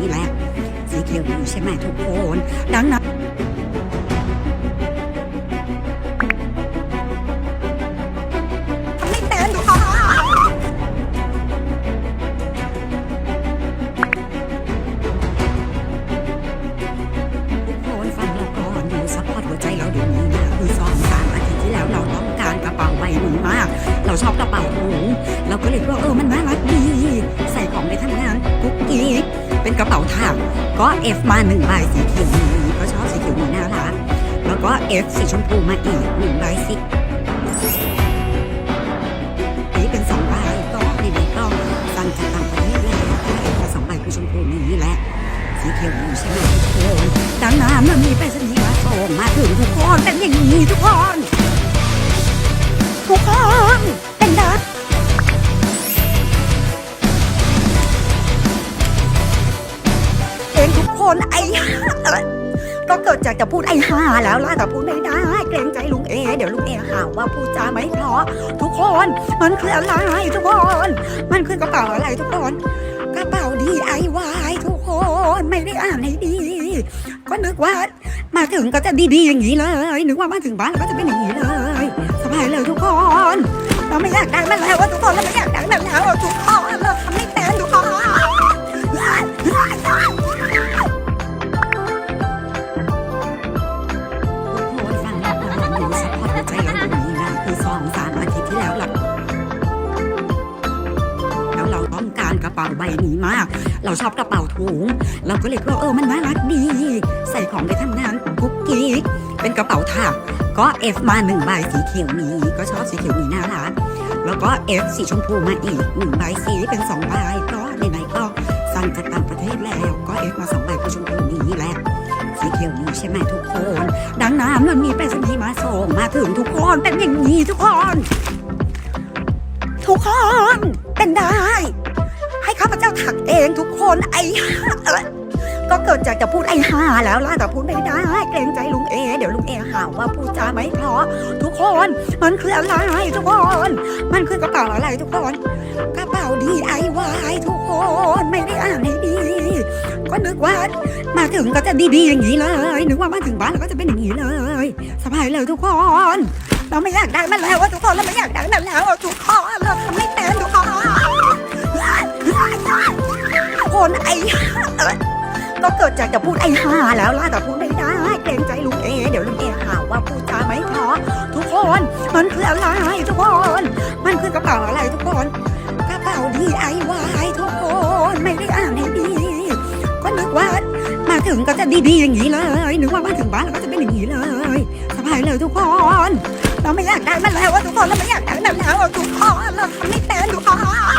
นี้แหละสีเขียวนี้ใช่ไหมทุกคนดังนั้นทำไม่เป็นทุกคนทุกคนฟังเราก่อนดูซัพพอร์ตหัวใจเราเดี๋ยวนี้นะคือสองสามอาทิตย์ที่แล้วเราต้องการกระเป๋าใบหนี้มาก เราชอบกระเป๋าถุงเราก็เลยว่าเออมัน เป็นกระเป๋าถังก็เอฟมาหนึ่งใบสีเขียวนี้ก็ชอบสีเขียวนี้น่ารักแล้วก็เอฟสีชมพูมาอีกหนึ่งใบสีนี่เป็นสองใบก็ในนี้ก็สั่งจากต่างประเทศแล้วก็เอกสองใบคือชมพูนี้แหละสีเขียวนี้ใช่ไหมทุกคนดังนั้นมันมีไปรษณีมาส่งมาถึงทุกคนเป็นอย่างนี้ทุกคนทุกคน คนไอ้ห่าก็เกิดจากจะพูดไอ้ห่าแล้วล่ะแต่พูดไม่ได้เกรงใจลุงเอ เดี๋ยวลุงเอหาว่าพูดจาไม่เพราะทุกคนมันคืออะไรทุกคน มันคือกระเป๋าอะไรทุกคนกระเป๋า DIY ทุกคนไม่ได้อ่านให้ดี ก็นึกว่ามาถึงก็จะดีๆอย่างนี้เลย นึกว่ามาถึงบ้านก็จะเป็นอย่างนี้เลยสบายเลยทุกคน เราไม่อยากได้มันแล้วว่าทุกคนเราไม่อยากได้มันแล้วทุกคนเราทำไม่เป็นทุกคน ต้องการกระเป๋าใบนี้มาก เราชอบกระเป๋าถุง เราก็เลยคิดว่าเออมันน่ารักดี ใส่ของไปทำงานกุ๊กกิ๊กเป็นกระเป๋าถักก็เอฟมาหนึ่งใบสีเขียวนี้ ก็ชอบสีเขียวนี้น่ารักแล้วก็เอฟสีชมพูมาอีกหนึ่งใบสีเป็นสองใบก็ไหนๆก็สั่งจากต่างประเทศแล้ว ก็เอฟมาสองใบคือชมพูนี้แหละสีเขียวนี้ใช่ไหมทุกคน ดังนั้นมันมีไปรษณีย์มาส่งมาถึงทุกคนเป็นอย่างนี้ทุกคน ทุกคนเป็นได้ ถักเองทุกคนไอ้ห่าเอ้ยก็เกิดจากจะพูดไอ้ห่าแล้วล่ะแต่พูดไม่ได้เกรงใจลุงเอ เดี๋ยวลุงเอหาว่าพูดจาไม่เพราะทุกคนมันคืออะไรทุกคน มันคือกระเป๋าอะไรทุกคนกระเป๋า DIY ทุกคนไม่ได้อ่านให้ดี ก็นึกว่ามาถึงก็จะดีๆอย่างนี้เลยนึกว่ามาถึงบ้านแล้วก็จะเป็นอย่างนี้เลยสบายเลยทุกคน เราไม่อยากได้มันแล้วทุกคนเราไม่อยากได้มันแล้วทุกคนเราทำไม่เป็นทุกคน ไอ้ห่าเอ้ยก็เกิดจากจะพูดไอ้ห่าแล้วล่ะแต่พูดไม่ได้เกรงใจลุงเอ เดี๋ยวลุงเอหาว่าพูดจาไม่เพราะทุกคนมันคืออะไรทุกคน มันคือกระเป๋าอะไรทุกคนกระเป๋า DIY ทุกคนไม่ได้อ่านให้ดีก็นึกว่ามาถึงก็จะดีๆอย่างนี้เลยนึกว่ามาถึงบ้านแล้วก็จะเป็นอย่างนี้เลยสบายเลยทุกคนเราไม่อยากได้มันแล้วว่าทุกคนเราไม่อยากได้มันแล้วทุกคนเราไม่เป็นทุกคน